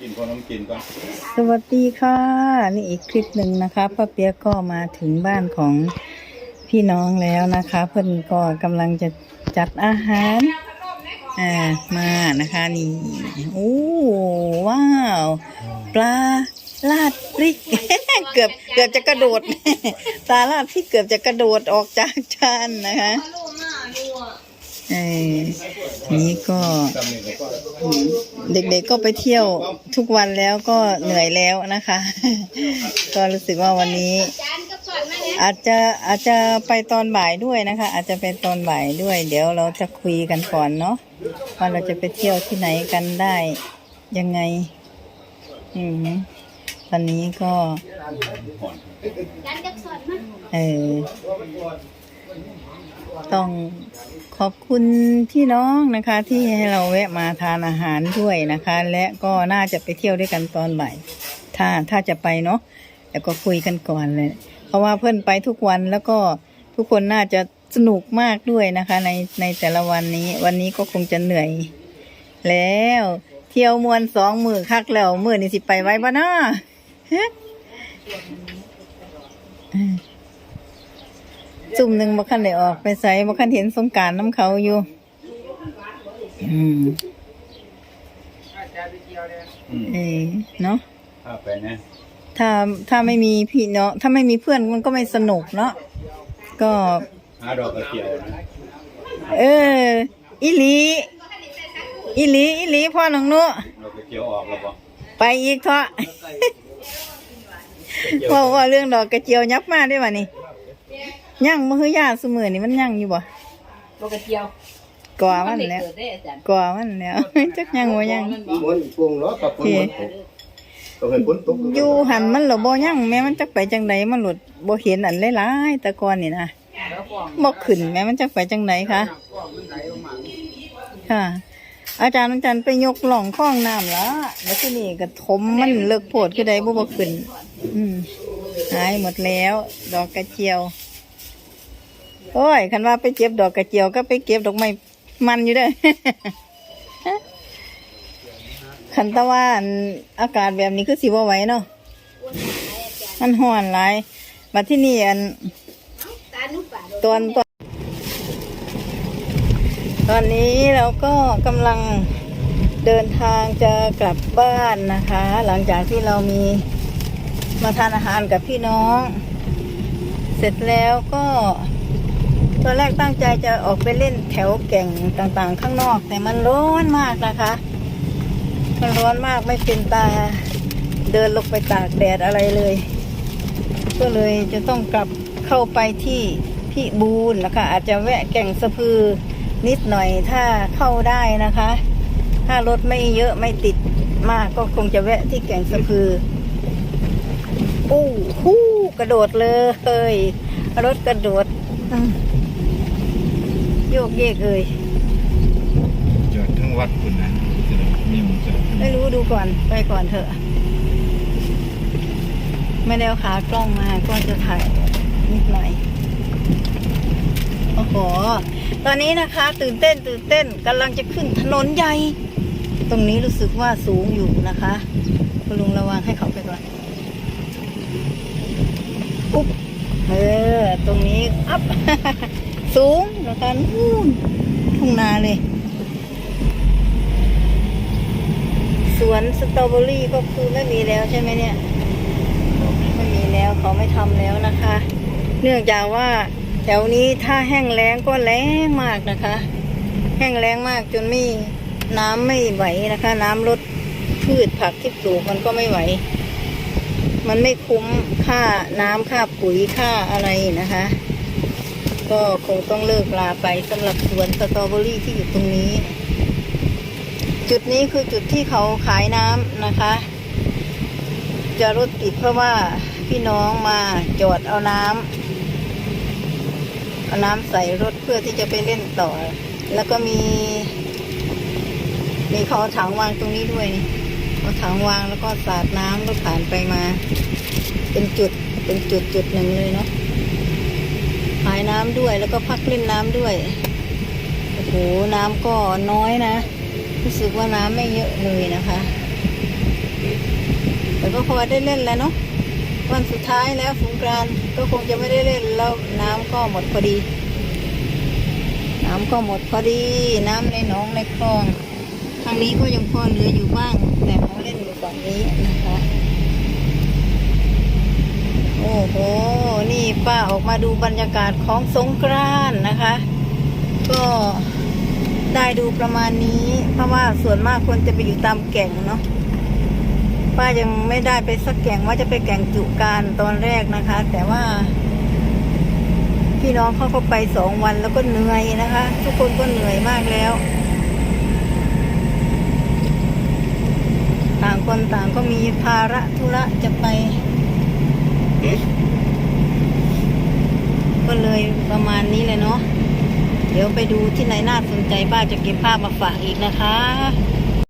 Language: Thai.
กินคนน้ำกินก่อนสวัสดีค่ะ นี่อีกคลิปหนึ่งนะคะป้าเปียกก็มาถึงบ้านของพี่น้องแล้วนะคะ เพื่อนก็กำลังจะจัดอาหารอ่ามานะคะนี่โอ้ว้าว ปลาลาดพริก เกือบเกือบจะกระโดด ปลาลาดพริกเกือบจะกระโดดออกจากจานนะคะ นี่ก็เด็กๆก็ไปเที่ยวทุกวันแล้วก็เหนื่อยแล้วนะคะ ก็รู้สึกว่าวันนี้ อาจจะอาจจะไปตอนบ่ายด้วยนะคะ อาจจะเป็นตอนบ่ายด้วย เดี๋ยวเราจะคุยกันก่อนเนาะว่าเราจะไปเที่ยวที่ไหนกันได้ยังไง อืมตอนนี้ก็เออ ต้องขอบคุณพี่น้องนะคะที่ให้เราแวะมาทานอาหารด้วยนะคะ และก็น่าจะไปเที่ยวด้วยกันตอนบ่าย ถ้าถ้าจะไปเนาะแล้วก็คุยกันก่อนเลย เพราะว่าเพื่อนไปทุกวันแล้วก็ทุกคนน่าจะสนุกมากด้วยนะคะ ในในแต่ละวันนี้ วันนี้ก็คงจะเหนื่อย แล้วเที่ยวมวนสองมือคักแล้วมือนี่สิไปไว้บ้านาะ จุ่มหนึ่งบ่คันได้ออกไปใส่บ่คันเห็นสงกรารน้ำเขาอยู่อืมอืมเออเนาะถ้าไปนะถ้าถ้าไม่มีพี่เนาะถ้าไม่มีเพื่อนมันก็ไม่สนุกเนาะก็หาดอกกระเจียวนะเอออีหลีอีหลีอีหลีพ่อน้องนุดอกกระเจียวออกแล้วบ่ไปอีกเถอะว่าว่าเรื่องดอกกระเจียวยับมาได้ป่ะนี่ ยั่งมือยาสมือนี่มันยั่งอยู่บ่โลกระเจียวก่อมันแล้วเกิดได้อาจารย์ก่อมันแล้วจักยั่งบ่ยั่งมันพวงเนาะกับฝนมันตกต้องให้ฝนตกอยู่หันมันหรอบ่ยั่งแม่มันจักไปจังใดมันหลุดบ่เห็นอันหลายๆแต่ก่อนนี่นะแล้วฟองบ่ขึ้นแม่มันจักไปจังใดคะค่ะ อาจารย์อาจารย์ไปยกหล่องคล้องน้ำละแล้วที่นี่ก็ถมมันเลิกโพดคือใดบ่บ่ขึ้น อืมหายหมดแล้ว ดอกกระเจียว โอ้ยคันว่าไปเก็บดอกกระเจียวก็ไปเก็บดอกไม้มันอยู่เด้อคันตะว่าอันอากาศแบบนี้คือสิบ่ไหวเนาะมันห้อนหลายมาที่นี่อันตอนตอนตอนนี้เราก็กำลังเดินทางจะกลับบ้านนะคะ หลังจากที่เรามีมาทานอาหารกับพี่น้อง เสร็จแล้วก็ ตอนแรกตั้งใจจะออกไปเล่นแถวแก่งต่างๆ ข้างนอก แต่มันร้อนมากนะคะ มันร้อนมากไม่เป็นตา เดินลงไปตากแดดอะไรเลย ก็เลยจะต้องกลับเข้าไปที่พี่บูนนะคะ อาจจะแวะแก่งสะพือนิดหน่อยถ้าเข้าได้นะคะ ถ้ารถไม่เยอะไม่ติดมากก็คงจะแวะที่แก่งสะพืออู้หู้กระโดดเลยรถกระโดด อืม โยกเยกเอ่ยจอดทั้งวัดคุณนะมีมันจอดไม่รู้ดูก่อนไปก่อนเถอะ ไม่ได้เอาขากล้องมาก็จะถ่ายนิดหน่อยโอ้โหตอนนี้นะคะ ตื่นเต้นตื่นเต้นกำลังจะขึ้นถนนใหญ่ ตรงนี้รู้สึกว่าสูงอยู่นะคะ คุณลุงระวังให้เขาไปก่อนอุ๊บเออ ตรงนี้อัพ สูงนะคะนู่นทุ่งนาเลย สวนสตรอเบอรี่ก็คือไม่มีแล้วใช่ไหมเนี่ย ไม่มีแล้วเขาไม่ทำแล้วนะคะ เนื่องจากว่าแถวนี้ถ้าแห้งแล้งก็แล้งมากนะคะ แห้งแล้งมากจนไม่น้ำไม่ไหวนะคะ น้ำลดพืชผักที่ปลูกมันก็ไม่ไหว มันไม่คุ้มค่าน้ำค่าปุ๋ยค่าอะไรนะคะ ก็คงต้องเลิกลาไปสำหรับสวนสตรอเบอรี่ที่อยู่ตรงนี้ จุดนี้คือจุดที่เขาขายน้ำนะคะ จะรถติดเพราะว่าพี่น้องมาจอดเอาน้ำเอาน้ำใส่รถเพื่อที่จะไปเล่นต่อ แล้วก็มี มีเขาเอถังวางตรงนี้ด้วยนี่เอาถังวางแล้วก็สาดน้ำรถผ่านไปมา เป็นจุดเป็นจุดจุดหนึ่งเลยเนาะายน้ำด้วยแล้วก็พักเล่นน้ำด้วย โอ้โห น้ำก็น้อยนะ รู้สึกว่าน้ำไม่เยอะเลยนะคะ แต่ก็พอได้เล่นแล้วเนาะ วันสุดท้ายแล้วสงกรานก็คงจะไม่ได้เล่นแล้วน้ำก็หมดพอดี น้ำก็หมดพอดี น้ำในหนองในคลอง ทางนี้ก็ยังพอเหลืออยู่บ้าง แต่เขาเล่นอยู่ฝั่งนี้นะคะ โอ้โห นี่ป้าออกมาดูบรรยากาศของสงกรานนะคะ ก็ได้ดูประมาณนี้ เพราะว่าส่วนมากคนจะไปอยู่ตามแก่งเนาะป้ายังไม่ได้ไปสักแก่งว่าจะไปแก่งจุการตอนแรกนะคะ แต่ว่า พี่น้องเขาก็ไปสองวันแล้วก็เหนื่อยนะคะ ทุกคนก็เหนื่อยมากแล้ว ต่างคนต่างก็มีภาระธุระจะไป ก็เลยประมาณนี้เลยเนาะเดี๋ยวไปดูที่ไหนน่าสนใจบ้าจะเก็บภาพมาฝากอีกนะคะ